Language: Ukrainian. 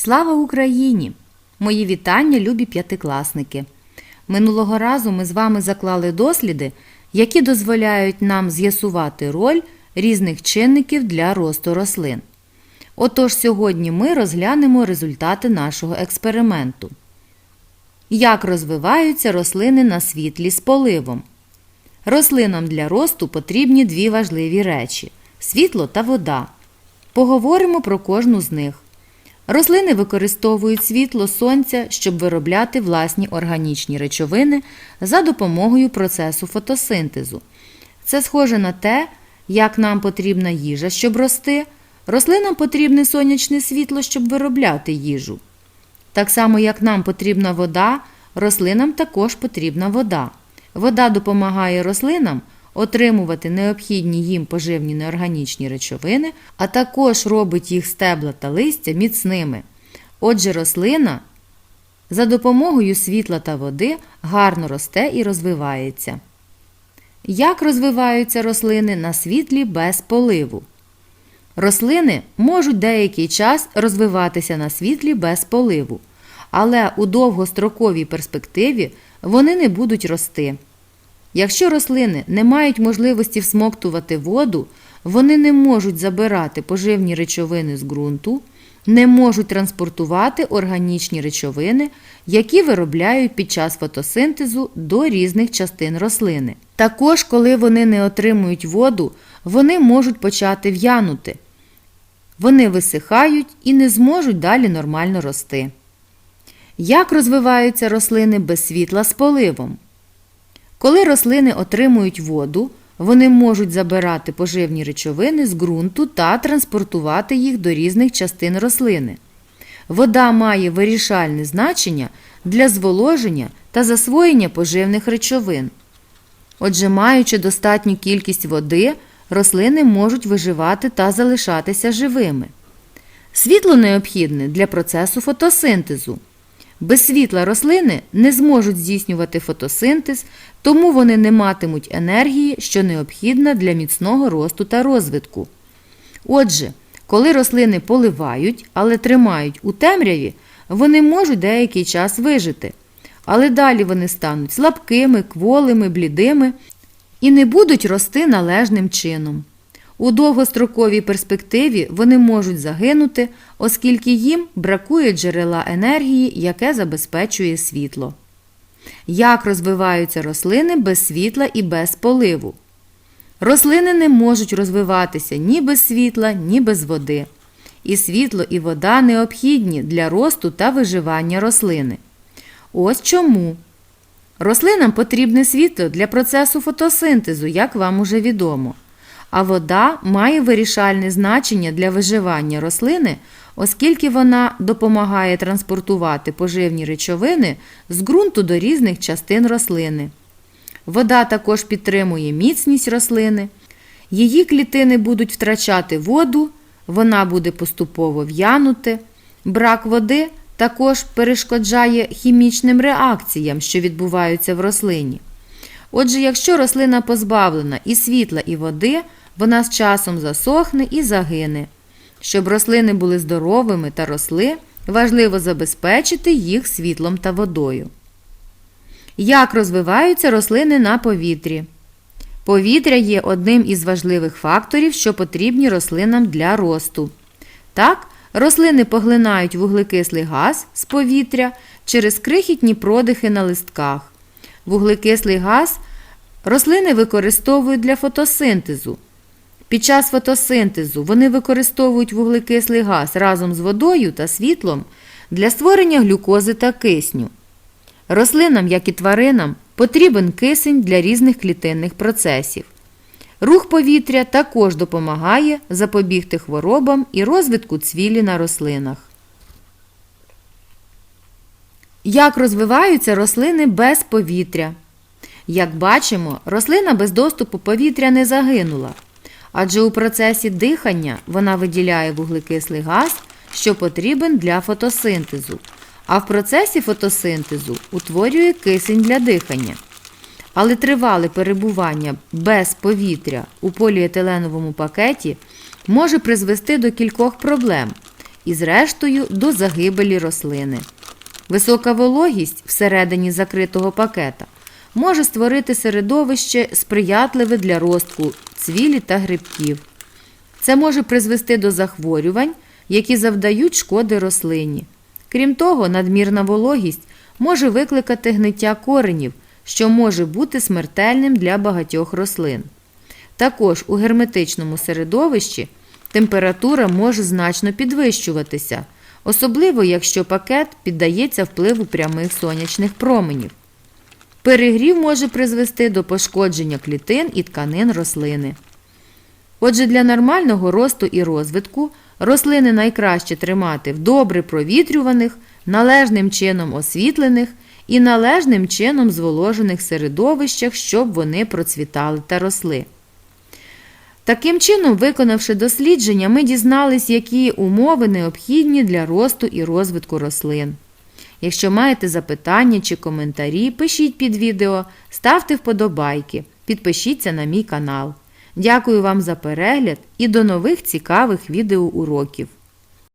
Слава Україні! Мої вітання, любі п'ятикласники! Минулого разу ми з вами заклали досліди, які дозволяють нам з'ясувати роль різних чинників для росту рослин. Отож, сьогодні ми розглянемо результати нашого експерименту. Як розвиваються рослини на світлі з поливом? Рослинам для росту потрібні дві важливі речі світло та вода. Поговоримо про кожну з них. Рослини використовують світло сонця, щоб виробляти власні органічні речовини за допомогою процесу фотосинтезу. Це схоже на те, як нам потрібна їжа, щоб рости. Рослинам потрібне сонячне світло, щоб виробляти їжу. Так само, як нам потрібна вода, рослинам також потрібна вода. Вода допомагає рослинам отримувати необхідні їм поживні неорганічні речовини, а також робить їх стебла та листя міцними. Отже, рослина за допомогою світла та води гарно росте і розвивається. Як розвиваються рослини на світлі без поливу? Рослини можуть деякий час розвиватися на світлі без поливу, але у довгостроковій перспективі вони не будуть рости. Якщо рослини не мають можливості всмоктувати воду, вони не можуть забирати поживні речовини з ґрунту, не можуть транспортувати органічні речовини, які виробляють під час фотосинтезу до різних частин рослини. Також, коли вони не отримують воду, вони можуть почати в'янути. Вони висихають і не зможуть далі нормально рости. Як розвиваються рослини без світла з поливом? Коли рослини отримують воду, вони можуть забирати поживні речовини з ґрунту та транспортувати їх до різних частин рослини. Вода має вирішальне значення для зволоження та засвоєння поживних речовин. Отже, маючи достатню кількість води, рослини можуть виживати та залишатися живими. Світло необхідне для процесу фотосинтезу. Без світла рослини не зможуть здійснювати фотосинтез, тому вони не матимуть енергії, що необхідна для міцного росту та розвитку. Отже, коли рослини поливають, але тримають у темряві, вони можуть деякий час вижити. Але далі вони стануть слабкими, кволими, блідими і не будуть рости належним чином. У довгостроковій перспективі вони можуть загинути, оскільки їм бракує джерела енергії, яке забезпечує світло. Як розвиваються рослини без світла і без поливу? Рослини не можуть розвиватися ні без світла, ні без води. І світло і вода необхідні для росту та виживання рослини. Ось чому. Рослинам потрібне світло для процесу фотосинтезу, як вам уже відомо. А вода має вирішальне значення для виживання рослини, оскільки вона допомагає транспортувати поживні речовини з ґрунту до різних частин рослини. Вода також підтримує міцність рослини. Її клітини будуть втрачати воду, вона буде поступово в'янути. Брак води також перешкоджає хімічним реакціям, що відбуваються в рослині. Отже, якщо рослина позбавлена і світла, і води, вона з часом засохне і загине. Щоб рослини були здоровими та росли, важливо забезпечити їх світлом та водою. Як розвиваються рослини на повітрі? Повітря є одним із важливих факторів, що потрібні рослинам для росту. Так, рослини поглинають вуглекислий газ з повітря через крихітні продихи на листках. Вуглекислий газ рослини використовують для фотосинтезу. Під час фотосинтезу вони використовують вуглекислий газ разом з водою та світлом для створення глюкози та кисню. Рослинам, як і тваринам, потрібен кисень для різних клітинних процесів. Рух повітря також допомагає запобігти хворобам і розвитку цвілі на рослинах. Як розвиваються рослини без повітря? Як бачимо, рослина без доступу повітря не загинула, адже у процесі дихання вона виділяє вуглекислий газ, що потрібен для фотосинтезу, а в процесі фотосинтезу утворює кисень для дихання. Але тривале перебування без повітря у поліетиленовому пакеті може призвести до кількох проблем, і, зрештою, до загибелі рослини. Висока вологість всередині закритого пакета може створити середовище сприятливе для ростку цвілі та грибків. Це може призвести до захворювань, які завдають шкоди рослині. Крім того, надмірна вологість може викликати гниття коренів, що може бути смертельним для багатьох рослин. Також у герметичному середовищі температура може значно підвищуватися, особливо якщо пакет піддається впливу прямих сонячних променів. Перегрів може призвести до пошкодження клітин і тканин рослини. Отже, для нормального росту і розвитку рослини найкраще тримати в добре провітрюваних, належним чином освітлених і належним чином зволожених середовищах, щоб вони процвітали та росли. Таким чином, виконавши дослідження, ми дізнались, які умови необхідні для росту і розвитку рослин. Якщо маєте запитання чи коментарі, пишіть під відео, ставте вподобайки, підпишіться на мій канал. Дякую вам за перегляд і до нових цікавих відеоуроків!